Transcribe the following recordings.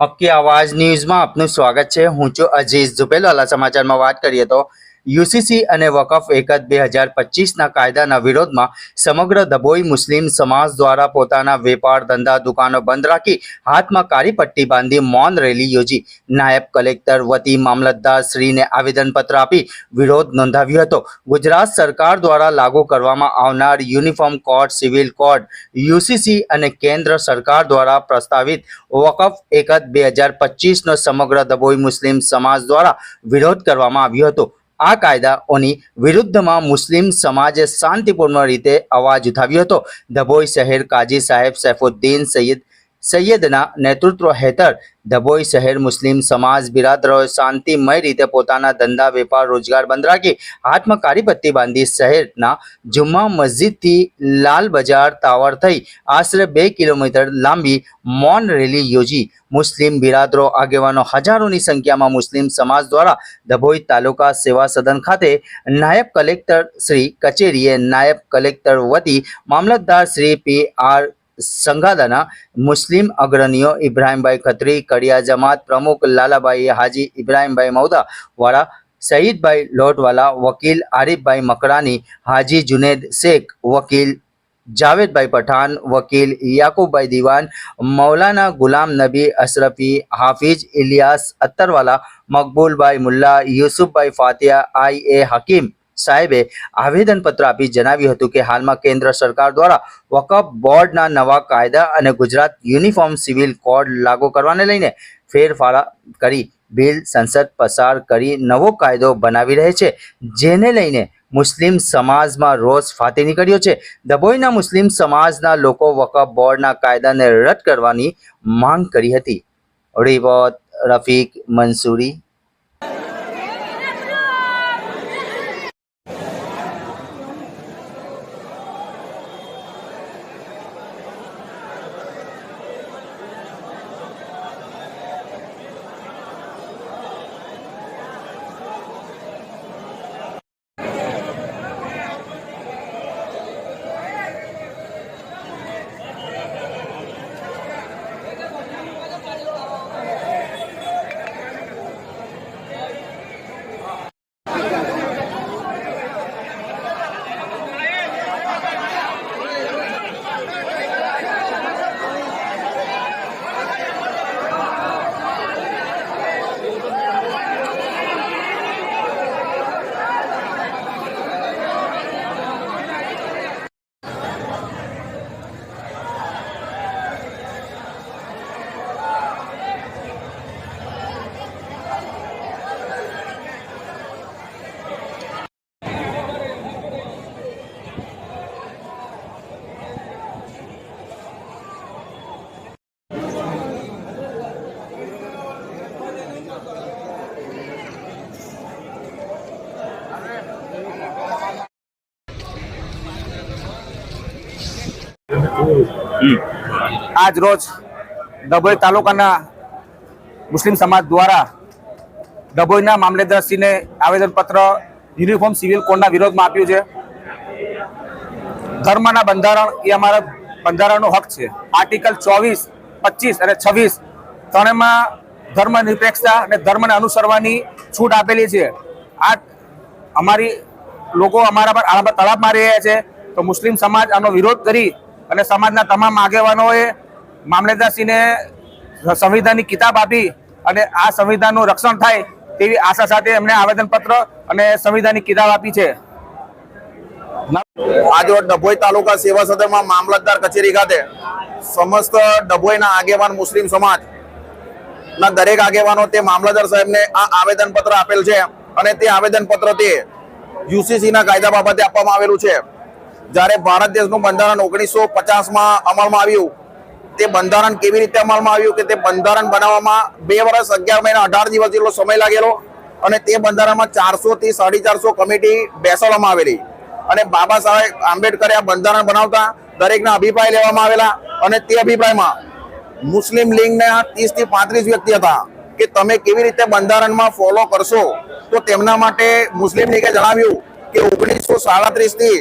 હક્કી આવાજ ન્યૂઝમાં આપનું સ્વાગત છે. હું છું અજીઝ ઝુપેલવાલા સમાચારમાં વાત કરીએ તો યુસીસી અને વકફ એકદ બે હજાર પચીસના કાયદાના વિરોધમાં સમગ્ર દબોઈ મુસ્લિમ સમાજ દ્વારા પોતાના વેપાર ધંધા દુકાનો બંધ રાખી હાથમાં કાળી પટ્ટી બાંધી મૌન રેલી યોજી. નાયબ કલેક્ટર વતી મામલતદાર શ્રીને આવેદનપત્ર આપી વિરોધ નોંધાવ્યો હતો. ગુજરાત સરકાર દ્વારા લાગુ કરવામાં આવનાર uniform code, civil code, UCC અને કેન્દ્ર સરકાર દ્વારા પ્રસ્તાવિત વકફ એકદ બે હજાર પચીસનો સમગ્ર દબોઈ મુસ્લિમ સમાજ દ્વારા વિરોધ કરવામાં આવ્યો હતો. આ કાયદાઓની વિરુદ્ધમાં મુસ્લિમ સમાજે શાંતિપૂર્ણ રીતે અવાજ ઉઠાવ્યો હતો. ધભોઈ શહેર કાજી સાહેબ, સૈફુદ્દીન સૈયદ સૈયદના નેતૃત્વ હેઠળ ધભોઈ શહેર મુસ્લિમ સમાજ બિરાદરોએ શાંતિમય રીતે પોતાના ધંધા, વેપાર, રોજગાર બંધ રાખી હાથમાં કારીપત્તી બાંધી શહેરના જુમ્મા મસ્જિદથી લાલ બજાર તાવર થઈ આશરે બે કિલોમીટર લાંબી મૌન રેલી યોજી મુસ્લિમ બિરાદરો આગેવાનો હજારોની સંખ્યામાં મુસ્લિમ સમાજ દ્વારા ધભોઈ તાલુકા સેવા સદન ખાતે નાયબ કલેક્ટર શ્રી કચેરીએ નાયબ કલેક્ટર વતી મામલતદાર શ્રી પી આર સંઘાદાના મુસ્લિમ અગ્રણીઓ ઇબ્રાહીમભાઈ ખત્રી કડિયા જમાત પ્રમુખ લાલાભાઈ હાજી ઇબ્રાહીમભાઈ મૌદા વાળા સઈદભાઈ લોટવાલા વકીલ આરિફભાઈ મકરાની હાજી જુનેદ શેખ વકીલ જાવેદભાઈ પઠાણ વકીલ યાકુબભાઈ દિવાન મૌલાના ગુલામ નબી અશરફી હાફિજ ઇલિયાસ અત્તરવાલા મકબૂલભાઈ મુલ્લા યુસુફભાઈ ફાતિયા આઈ એ હકીમ સાહેબે આવેદનપત્ર આપી જણાવ્યું હતું કે હાલમાં કેન્દ્ર સરકાર દ્વારા વકફ બોર્ડના નવા કાયદા અને ગુજરાત યુનિફોર્મ સિવિલ કોડ લાગુ કરવાને લઈને ફેરફાર કરી બિલ સંસદ પસાર કરી નવો કાયદો બનાવી રહે છે, જેને લઈને મુસ્લિમ સમાજમાં રોષ ફાટી નીકળ્યો છે. દબોઈના મુસ્લિમ સમાજના લોકો વકફ બોર્ડના કાયદાને રદ કરવાની માંગ કરી હતી. રિવત રફીક મંસૂરી આજ રોજ ડભોઈ તાલુકાના મુસ્લિમ સમાજ દ્વારા ડભોઈના મામલેદારશ્રીને આવેદનપત્ર યુનિફોર્મ સિવિલ કોડના વિરોધમાં આપ્યું છે. ધર્મના બંધારણ એ અમારા બંધારણનો હક છે. આર્ટિકલ ચોવીસ, પચીસ અને છવ્વીસ ત્રણેયમાં ધર્મ નિરપેક્ષતા અને ધર્મને અનુસરવાની છૂટ આપેલી છે. આ અમારી લોકો અમારા પર તળાપ મારી રહ્યા છે. તો મુસ્લિમ સમાજ આનો વિરોધ કરી અને સમાજના તમામ આગેવાનોએ મામલેદારસિંહને સંવિધાનની કિતાબ આપી અને આ સંવિધાનનું રક્ષણ થાય તેવી આશા સાથે એમણે આવેદનપત્ર અને સંવિધાનની કિતાબ આપી છે. આજે ડભોઈ તાલુકા સેવા સદનમાં મામલતદાર કચેરી ખાતે સમસ્ત ડભોઈના આગેવાન મુસ્લિમ સમાજ ના દરેક આગેવાનો તે મામલતદાર સાહેબને આ આવેદન પત્ર આપેલ છે અને તે આવેદન પત્ર તે યુસીસીના કાયદા બાબતે આપવામાં આવેલું છે. જ્યારે ભારત દેશનું બંધારણ ઓગણીસો પચાસમાં અમલમાં આવ્યું, તે બંધારણ કેવી રીતે અમલમાં આવ્યું કે તે બંધારણ બનાવવામાં બે વર્ષ, અગિયાર મહિના, અઢાર દિવસ જેટલો સમય લાગેલો અને તે બંધારણમાં ચારસો થી સાડી ચારસો કમિટી બેસાડવામાં આવેલી. અને બાબા સાહેબ આંબેડકરે આ બંધારણ બનાવતા દરેકના અભિપ્રાય લેવામાં આવેલા અને તે અભિપ્રાયમાં મુસ્લિમ લીગના ત્રીસથી પાંત્રીસ વ્યક્તિ હતા કે તમે કેવી રીતે બંધારણમાં ફોલો કરશો? તો તેમના માટે મુસ્લિમ લીગે જણાવ્યું કે ઓગણીસો સાડત્રીસથી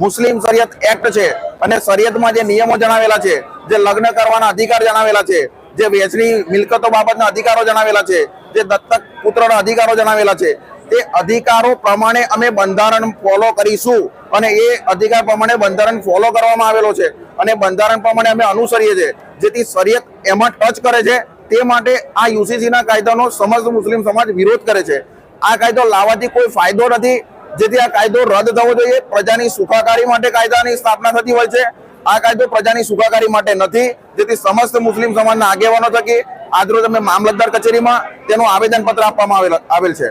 મુસ્લિમ શરિયત એક્ટ છે અને શરિયતમાં જે નિયમો જણાવેલા છે, જે લગ્ન કરવાના અધિકાર જણાવેલા છે, જે વેચની મિલકતો બાબતના અધિકારો જણાવેલા છે, જે દત્તક પુત્રના અધિકારો જણાવેલા છે, તે અધિકારો પ્રમાણે અમે બંધારણ ફોલો કરીશું અને એ અધિકાર પ્રમાણે બંધારણ ફોલો કરવામાં આવેલો છે અને બંધારણ પ્રમાણે અમે અનુસરીએ છીએ. જેથી શરીયત એમાં ટચ કરે છે, તે માટે આ યુસીસીના કાયદાનો સમસ્ત મુસ્લિમ સમાજ વિરોધ કરે છે. આ કાયદો લાવવાથી કોઈ ફાયદો નથી જેથી આ કાયદો રદ થવો જોઈએ. પ્રજાની સુખાકારી માટે કાયદાની સ્થાપના થતી હોય છે. આ કાયદો પ્રજાની સુખાકારી માટે નથી. જેથી સમસ્ત મુસ્લિમ સમાજના આગેવાનો થકી આજરોજ અમે મામલતદાર કચેરીમાં તેનું આવેદન પત્ર આપવામાં આવેલ છે.